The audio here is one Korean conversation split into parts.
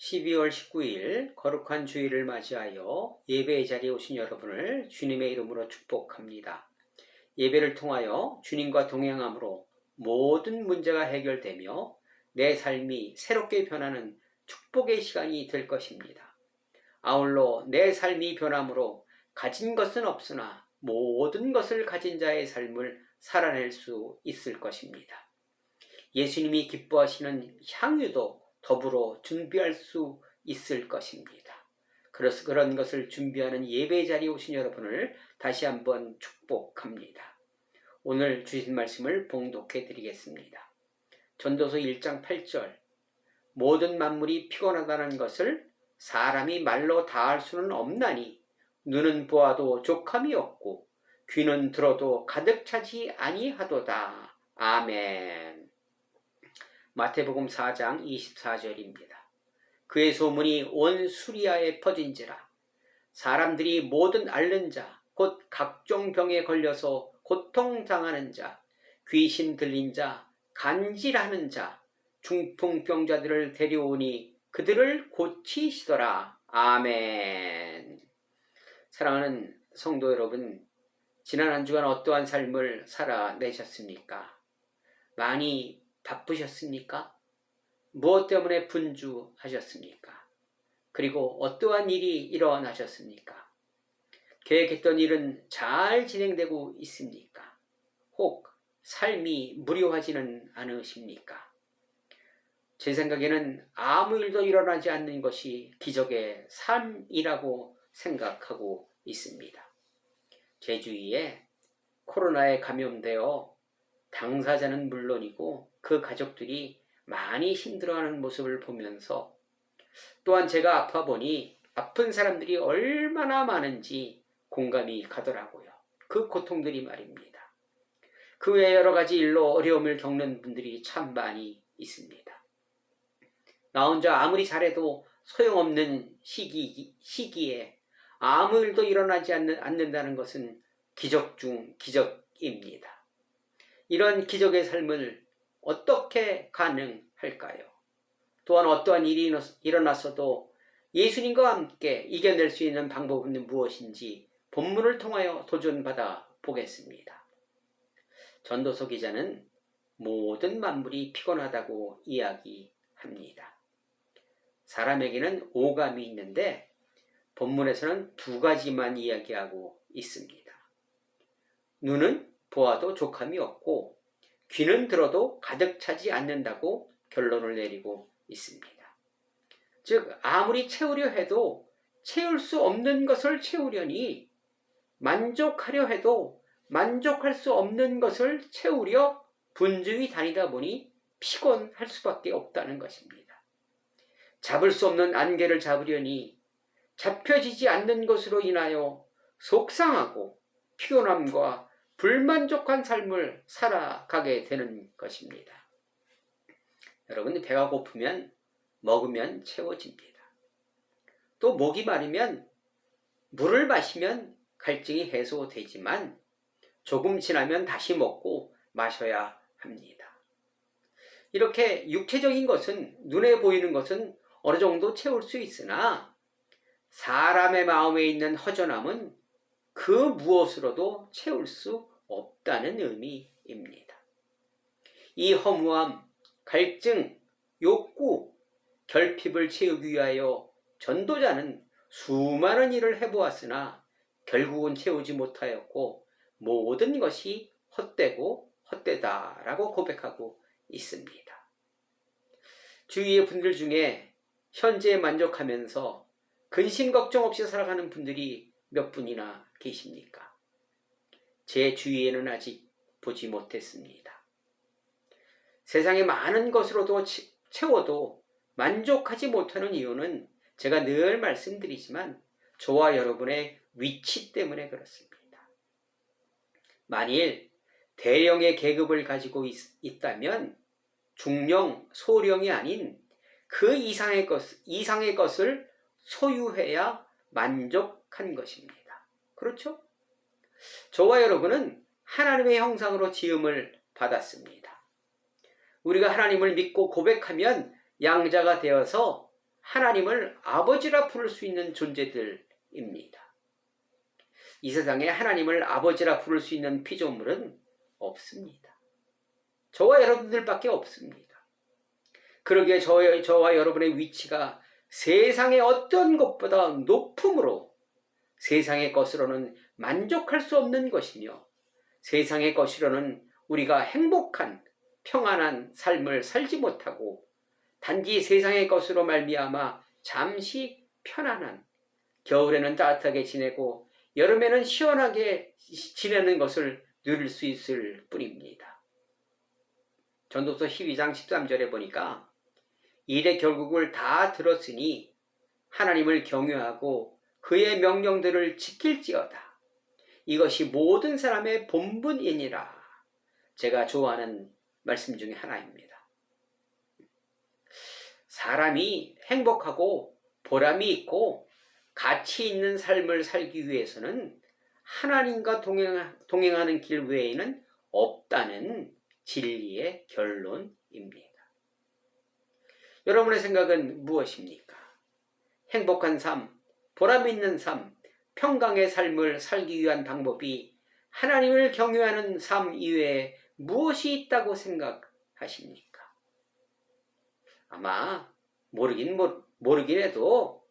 12월 19일 거룩한 주일을 맞이하여 예배의 자리에 오신 여러분을 주님의 이름으로 축복합니다. 예배를 통하여 주님과 동행함으로 모든 문제가 해결되며 내 삶이 새롭게 변하는 축복의 시간이 될 것입니다. 아울러 내 삶이 변함으로 가진 것은 없으나 모든 것을 가진 자의 삶을 살아낼 수 있을 것입니다. 예수님이 기뻐하시는 향유도 더불어 준비할 수 있을 것입니다. 그래서 그런 것을 준비하는 예배 자리에 오신 여러분을 다시 한번 축복합니다. 오늘 주신 말씀을 봉독해 드리겠습니다. 전도서 1장 8절 모든 만물이 피곤하다는 것을 사람이 말로 다 할 수는 없나니 눈은 보아도 족함이 없고 귀는 들어도 가득 차지 아니하도다. 아멘. 마태복음 4장 24절입니다. 그의 소문이 온 수리아에 퍼진지라 사람들이 모든 앓는 자, 곧 각종 병에 걸려서 고통당하는 자, 귀신 들린 자, 간질하는 자, 중풍병자들을 데려오니 그들을 고치시더라. 아멘. 사랑하는 성도 여러분, 지난 한 주간 어떠한 삶을 살아내셨습니까? 많이 바쁘셨습니까? 무엇 때문에 분주하셨습니까? 그리고 어떠한 일이 일어나셨습니까? 계획했던 일은 잘 진행되고 있습니까? 혹 삶이 무료하지는 않으십니까? 제 생각에는 아무 일도 일어나지 않는 것이 기적의 삶이라고 생각하고 있습니다. 제 주위에 코로나에 감염되어 당사자는 물론이고 그 가족들이 많이 힘들어하는 모습을 보면서 또한 제가 아파 보니 아픈 사람들이 얼마나 많은지 공감이 가더라고요. 그 고통들이 말입니다. 그외 여러 가지 일로 어려움을 겪는 분들이 참 많이 있습니다. 나 혼자 아무리 잘해도 소용없는 시기, 시기에 아무 일도 일어나지 않는, 않는다는 것은 기적 중 기적입니다. 이런 기적의 삶을 어떻게 가능할까요? 또한 어떠한 일이 일어났어도 예수님과 함께 이겨낼 수 있는 방법은 무엇인지 본문을 통하여 도전받아 보겠습니다. 전도서 기자는 모든 만물이 피곤하다고 이야기합니다. 사람에게는 오감이 있는데 본문에서는 두 가지만 이야기하고 있습니다. 눈은 보아도 족함이 없고 귀는 들어도 가득 차지 않는다고 결론을 내리고 있습니다. 즉 아무리 채우려 해도 채울 수 없는 것을 채우려니 만족하려 해도 만족할 수 없는 것을 채우려 분주히 다니다 보니 피곤할 수밖에 없다는 것입니다. 잡을 수 없는 안개를 잡으려니 잡혀지지 않는 것으로 인하여 속상하고 피곤함과 불만족한 삶을 살아가게 되는 것입니다. 여러분 배가 고프면 먹으면 채워집니다. 또 목이 마르면 물을 마시면 갈증이 해소되지만 조금 지나면 다시 먹고 마셔야 합니다. 이렇게 육체적인 것은 눈에 보이는 것은 어느 정도 채울 수 있으나 사람의 마음에 있는 허전함은 그 무엇으로도 채울 수 없다는 의미입니다. 이 허무함, 갈증, 욕구, 결핍을 채우기 위하여 전도자는 수많은 일을 해보았으나 결국은 채우지 못하였고 모든 것이 헛되고 헛되다라고 고백하고 있습니다. 주위의 분들 중에 현재에 만족하면서 근심 걱정 없이 살아가는 분들이 몇 분이나 계십니까? 제 주위에는 아직 보지 못했습니다. 세상에 많은 것으로도 채워도 만족하지 못하는 이유는 제가 늘 말씀드리지만 저와 여러분의 위치 때문에 그렇습니다. 만일 대령의 계급을 가지고 있, 있다면 중령, 소령이 아닌 그 이상의 것, 이상의 것을 소유해야 만족한 것입니다. 그렇죠? 저와 여러분은 하나님의 형상으로 지음을 받았습니다. 우리가 하나님을 믿고 고백하면 양자가 되어서 하나님을 아버지라 부를 수 있는 존재들입니다. 이 세상에 하나님을 아버지라 부를 수 있는 피조물은 없습니다. 저와 여러분들밖에 없습니다. 그러기에 저, 저와 여러분의 위치가 세상의 어떤 것보다 높음으로 세상의 것으로는 만족할 수 없는 것이며 세상의 것으로는 우리가 행복한 평안한 삶을 살지 못하고 단지 세상의 것으로 말미암아 잠시 편안한 겨울에는 따뜻하게 지내고 여름에는 시원하게 지내는 것을 누릴 수 있을 뿐입니다. 전도서 12장 13절에 보니까 일의 결국을 다 들었으니 하나님을 경외하고 그의 명령들을 지킬지어다. 이것이 모든 사람의 본분이니라. 제가 좋아하는 말씀 중에 하나입니다. 사람이 행복하고 보람이 있고 가치 있는 삶을 살기 위해서는 하나님과 동행, 하는 길 외에는 없다는 진리의 결론입니다. 여러분의 생각은 무엇입니까? 행복한 삶, 보람 있는 삶, 평강의 삶을 살기 위한 방법이 하나님을 경외하는 삶 이외에 무엇이 있다고 생각하십니까? 아마 모르긴 모르긴 해도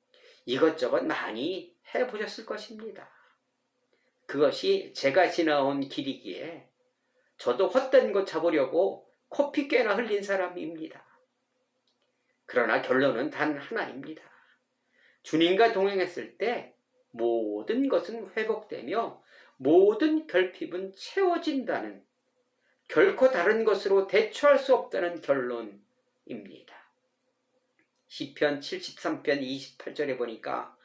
이것저것 많이 해보셨을 것입니다. 그것이 제가 지나온 길이기에 저도 헛된 것 잡으려고 코피 꽤나 흘린 사람입니다. 그러나 결론은 단 하나입니다. 주님과 동행했을 때 모든 것은 회복되며 모든 결핍은 채워진다는 결코 다른 것으로 대처할 수 없다는 결론입니다. 시편 73편 28절에 보니까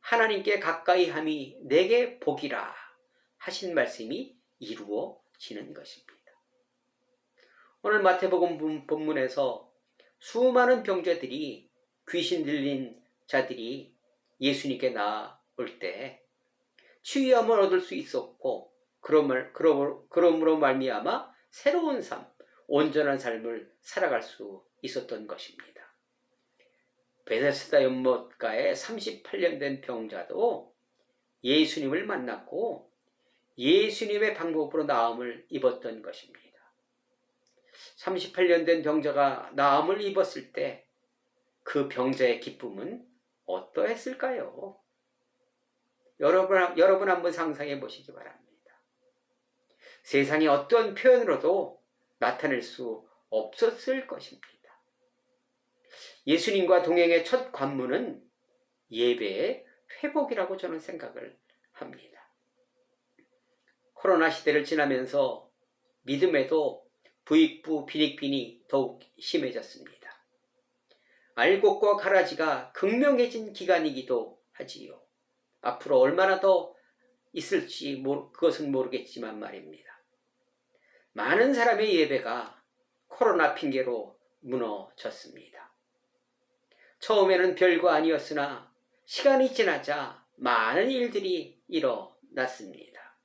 하나님께 가까이 함이 내게 복이라 하신 말씀이 이루어지는 것입니다. 오늘 마태복음 본문에서 수많은 병자들이 귀신 들린 자들이 예수님께 나 올 때 치유함을 얻을 수 있었고 그러므로, 그러므로 말미암아 새로운 삶, 온전한 삶을 살아갈 수 있었던 것입니다. 베데스다 연못가에 38년 된 병자도 예수님을 만났고 예수님의 방법으로 나음을 입었던 것입니다. 38년 된 병자가 나음을 입었을 때 그 병자의 기쁨은 어떠했을까요? 여러분, 여러분 한번 상상해 보시기 바랍니다. 세상에 어떤 표현으로도 나타낼 수 없었을 것입니다. 예수님과 동행의 첫 관문은 예배의 회복이라고 저는 생각을 합니다. 코로나 시대를 지나면서 믿음에도 부익부 빈익빈이 더욱 심해졌습니다. 알곡과 가라지가 극명해진 기간이기도 하지요. 앞으로 얼마나 더 있을지 그것은 모르겠지만 말입니다. 많은 사람의 예배가 코로나 핑계로 무너졌습니다. 처음에는 별거 아니었으나 시간이 지나자 많은 일들이 일어났습니다.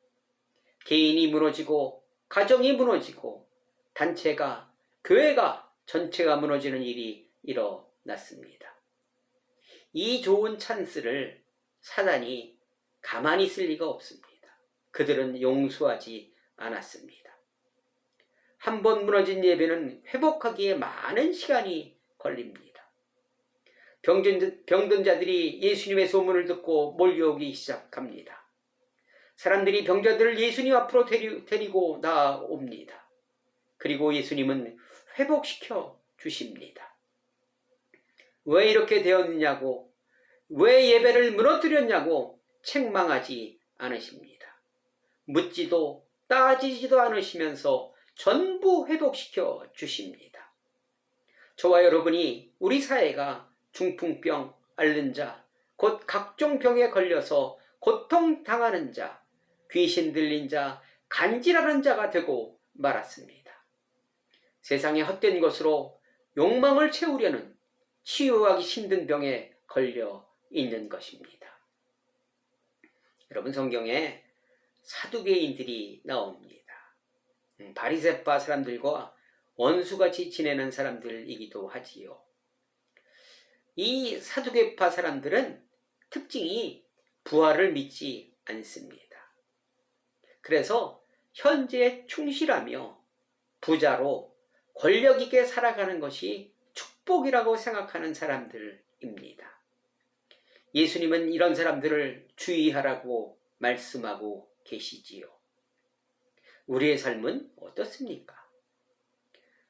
개인이 무너지고 가정이 무너지고 단체가 교회가 전체가 무너지는 일이 일어났습니다. 이 좋은 찬스를 사단이 가만히 있을 리가 없습니다. 그들은 용서하지 않았습니다. 한 번 무너진 예배는 회복하기에 많은 시간이 걸립니다. 병든, 병든 자들이 예수님의 소문을 듣고 몰려오기 시작합니다. 사람들이 병자들을 예수님 앞으로 데리, 데리고 나옵니다. 그리고 예수님은 회복시켜 주십니다. 왜 이렇게 되었느냐고, 왜 예배를 무너뜨렸냐고 책망하지 않으십니다. 묻지도 따지지도 않으시면서 전부 회복시켜 주십니다. 저와 여러분이 우리 사회가 중풍병 앓는 자, 곧 각종 병에 걸려서 고통당하는 자, 귀신 들린 자, 간질하는 자가 되고 말았습니다. 세상의 헛된 것으로 욕망을 채우려는 치유하기 힘든 병에 걸려 있는 것입니다. 여러분 성경에 사두개인들이 나옵니다. 음, 바리새파 사람들과 원수같이 지내는 사람들이기도 하지요. 이 사두개파 사람들은 특징이 부활을 믿지 않습니다. 그래서 현재에 충실하며 부자로 권력 있게 살아가는 것이 축복이라고 생각하는 사람들입니다. 예수님은 이런 사람들을 주의하라고 말씀하고 계시지요. 우리의 삶은 어떻습니까?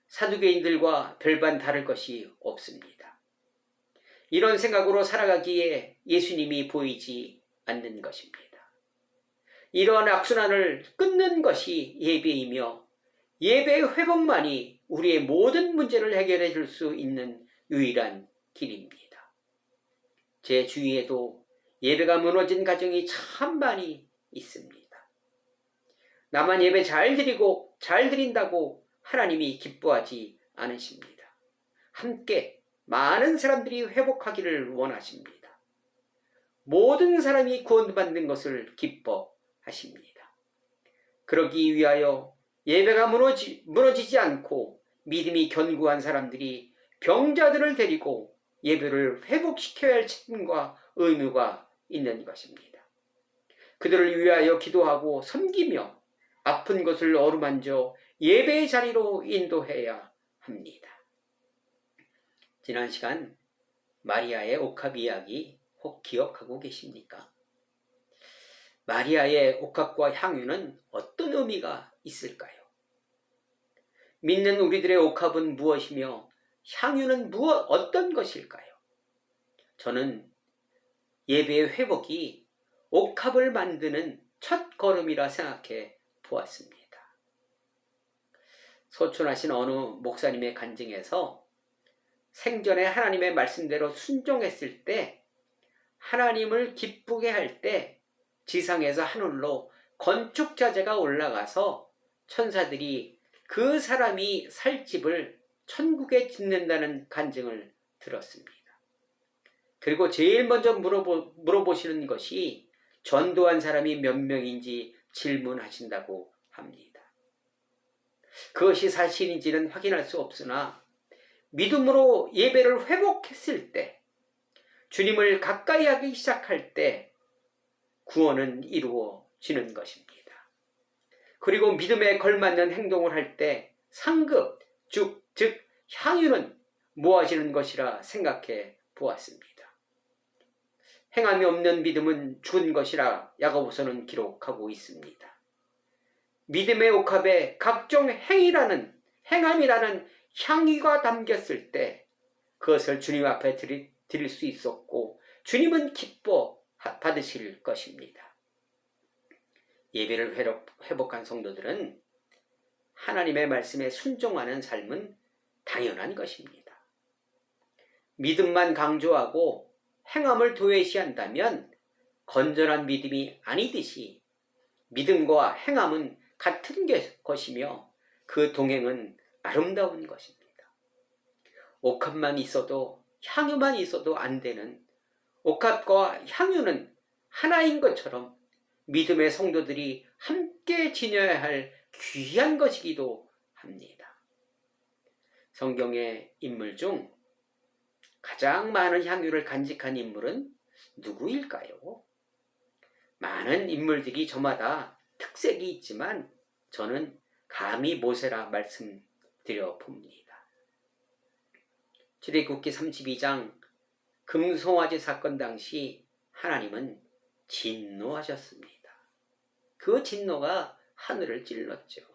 사두개인들과 별반 다를 것이 없습니다. 이런 생각으로 살아가기에 예수님이 보이지 않는 것입니다. 이러한 악순환을 끊는 것이 예배이며 예배의 회복만이 우리의 모든 문제를 해결해 줄 수 있는 유일한 길입니다. 제 주위에도 예배가 무너진 가정이 참 많이 있습니다. 나만 예배 잘 드리고 잘 드린다고 하나님이 기뻐하지 않으십니다. 함께 많은 사람들이 회복하기를 원하십니다. 모든 사람이 구원받는 것을 기뻐하십니다. 그러기 위하여 예배가 무너지, 무너지지 않고 믿음이 견고한 사람들이 병자들을 데리고 예배를 회복시켜야 할 책임과 의무가 있는 것입니다. 그들을 위하여 기도하고 섬기며 아픈 것을 어루만져 예배의 자리로 인도해야 합니다. 지난 시간 마리아의 옥합 이야기 혹 기억하고 계십니까? 마리아의 옥합과 향유는 어떤 의미가 있을까요? 믿는 우리들의 옥합은 무엇이며 향유는 무엇 어떤 것일까요? 저는 예배의 회복이 옥합을 만드는 첫 걸음이라 생각해 보았습니다. 소천하신 어느 목사님의 간증에서 생전에 하나님의 말씀대로 순종했을 때 하나님을 기쁘게 할 때 지상에서 하늘로 건축자재가 올라가서 천사들이 그 사람이 살 집을 천국에 짓는다는 간증을 들었습니다. 그리고 제일 먼저 물어보, 물어보시는 것이 전도한 사람이 몇 명인지 질문하신다고 합니다. 그것이 사실인지는 확인할 수 없으나 믿음으로 예배를 회복했을 때 주님을 가까이 하기 시작할 때 구원은 이루어지는 것입니다. 그리고 믿음에 걸맞는 행동을 할 때 상급, 즉, 즉 향유는 모아지는 것이라 생각해 보았습니다. 행함이 없는 믿음은 죽은 것이라 야고보서는 기록하고 있습니다. 믿음의 옥합에 각종 행위라는 행함이라는 향유가 담겼을 때 그것을 주님 앞에 드릴, 드릴 수 있었고 주님은 기뻐 받으실 것입니다. 예배를 회복한 성도들은 하나님의 말씀에 순종하는 삶은 당연한 것입니다. 믿음만 강조하고 행함을 도외시한다면 건전한 믿음이 아니듯이 믿음과 행함은 같은 것이며 그 동행은 아름다운 것입니다. 옥합만 있어도 향유만 있어도 안 되는 옥합과 향유는 하나인 것처럼 믿음의 성도들이 함께 지녀야 할 귀한 것이기도 합니다. 성경의 인물 중 가장 많은 향유를 간직한 인물은 누구일까요? 많은 인물들이 저마다 특색이 있지만 저는 감히 모세라 말씀드려 봅니다. 출애굽기 32장 금송아지 사건 당시 하나님은 진노하셨습니다. 그 진노가 하늘을 찔렀죠.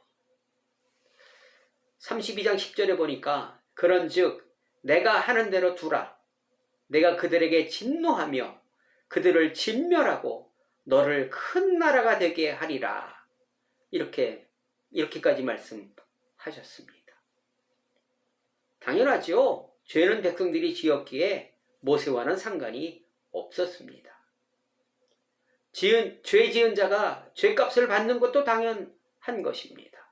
32장 10절에 보니까 그런즉 내가 하는 대로 두라. 내가 그들에게 진노하며 그들을 진멸하고 너를 큰 나라가 되게 하리라. 이렇게 이렇게까지 말씀하셨습니다. 당연하죠. 죄는 백성들이 지었기에 모세와는 상관이 없었습니다. 지은, 죄 지은 자가 죄값을 받는 것도 당연한 것입니다.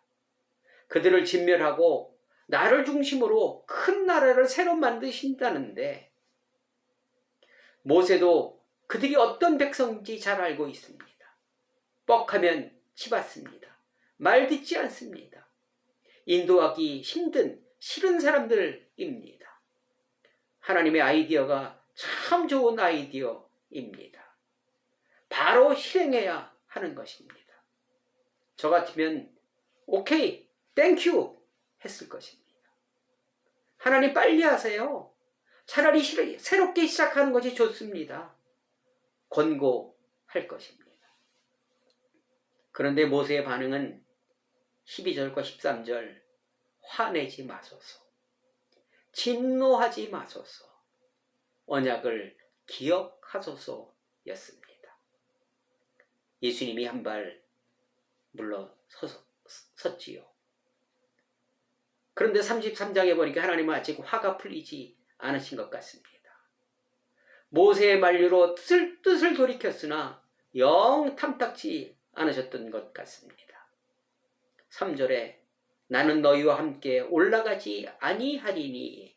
그들을 진멸하고 나를 중심으로 큰 나라를 새로 만드신다는데 모세도 그들이 어떤 백성인지 잘 알고 있습니다. 뻑하면 치받습니다. 말 듣지 않습니다. 인도하기 힘든 싫은 사람들입니다. 하나님의 아이디어가 참 좋은 아이디어입니다. 바로 실행해야 하는 것입니다. 저 같으면 오케이, 땡큐 했을 것입니다. 하나님 빨리 하세요. 차라리 시- 새롭게 시작하는 것이 좋습니다. 권고할 것입니다. 그런데 모세의 반응은 12절과 13절 화내지 마소서. 진노하지 마소서. 언약을 기억하소서였습니다. 예수님이 한 발 물러섰지요. 그런데 33장에 보니까 하나님은 아직 화가 풀리지 않으신 것 같습니다. 모세의 만류로 뜻을, 뜻을 돌이켰으나 영 탐탁지 않으셨던 것 같습니다. 3절에 나는 너희와 함께 올라가지 아니하리니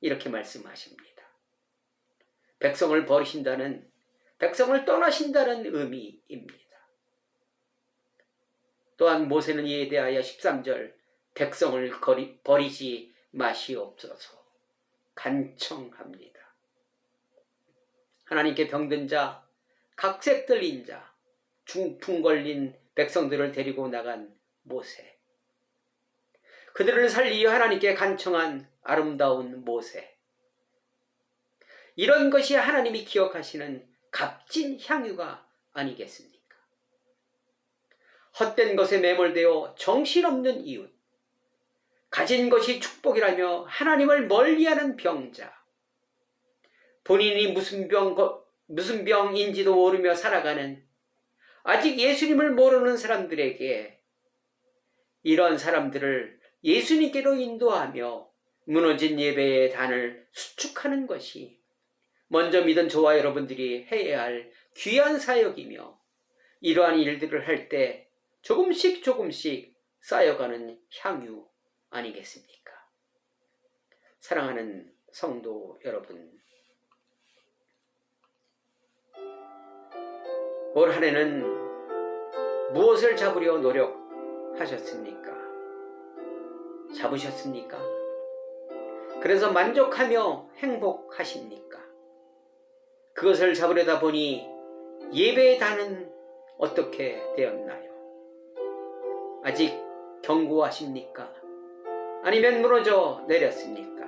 이렇게 말씀하십니다. 백성을 버리신다는 백성을 떠나신다는 의미입니다. 또한 모세는 이에 대하여 13절 백성을 거리, 버리지 마시옵소서 간청합니다. 하나님께 병든 자, 각색 들린 자, 중풍 걸린 백성들을 데리고 나간 모세. 그들을 살리려 하나님께 간청한 아름다운 모세. 이런 것이 하나님이 기억하시는 값진 향유가 아니겠습니까? 헛된 것에 매몰되어 정신없는 이웃, 가진 것이 축복이라며 하나님을 멀리하는 병자, 본인이 무슨 병, 무슨 병인지도 모르며 살아가는 아직 예수님을 모르는 사람들에게 이런 사람들을 예수님께로 인도하며 무너진 예배의 단을 수축하는 것이 먼저 믿은 저와 여러분들이 해야 할 귀한 사역이며 이러한 일들을 할 때 조금씩 조금씩 쌓여가는 향유 아니겠습니까? 사랑하는 성도 여러분, 올 한 해는 무엇을 잡으려 노력하셨습니까? 잡으셨습니까? 그래서 만족하며 행복하십니까? 그것을 잡으려다 보니 예배의 단은 어떻게 되었나요? 아직 경고하십니까? 아니면 무너져 내렸습니까?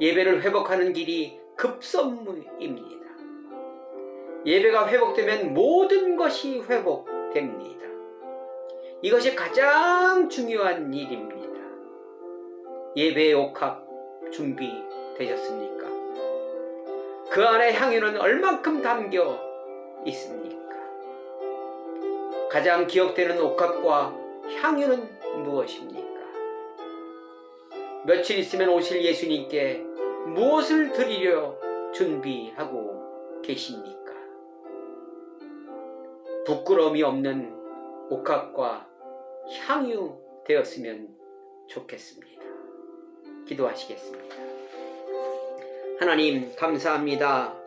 예배를 회복하는 길이 급선무입니다. 예배가 회복되면 모든 것이 회복됩니다. 이것이 가장 중요한 일입니다. 예배의 옥합 준비되셨습니까? 그 안에 향유는 얼만큼 담겨 있습니까? 가장 기억되는 옥합과 향유는 무엇입니까? 며칠 있으면 오실 예수님께 무엇을 드리려 준비하고 계십니까? 부끄러움이 없는 옥합과 향유 되었으면 좋겠습니다. 기도하시겠습니다. 하나님 감사합니다.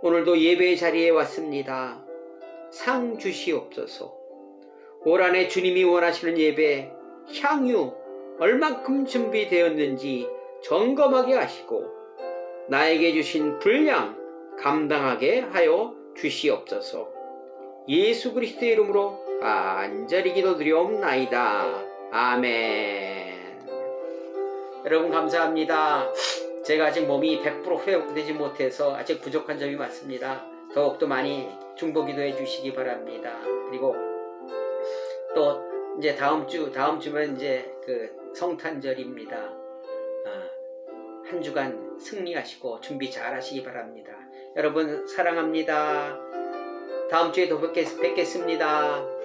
오늘도 예배 자리에 왔습니다. 상 주시옵소서. 올 한해 주님이 원하시는 예배 향유 얼만큼 준비되었는지 점검하게 하시고 나에게 주신 분량 감당하게 하여 주시옵소서. 예수 그리스도의 이름으로 간절히 기도드리옵나이다. 아멘. 여러분 감사합니다. 제가 아직 몸이 100% 회복되지 못해서 아직 부족한 점이 많습니다. 더욱더 많이 중보 기도해 주시기 바랍니다. 그리고 또 이제 다음 주 다음 주면 이제 그 성탄절입니다. 아, 한 주간 승리하시고 준비 잘 하시기 바랍니다. 여러분 사랑합니다. 다음 주에 또 뵙겠, 뵙겠습니다.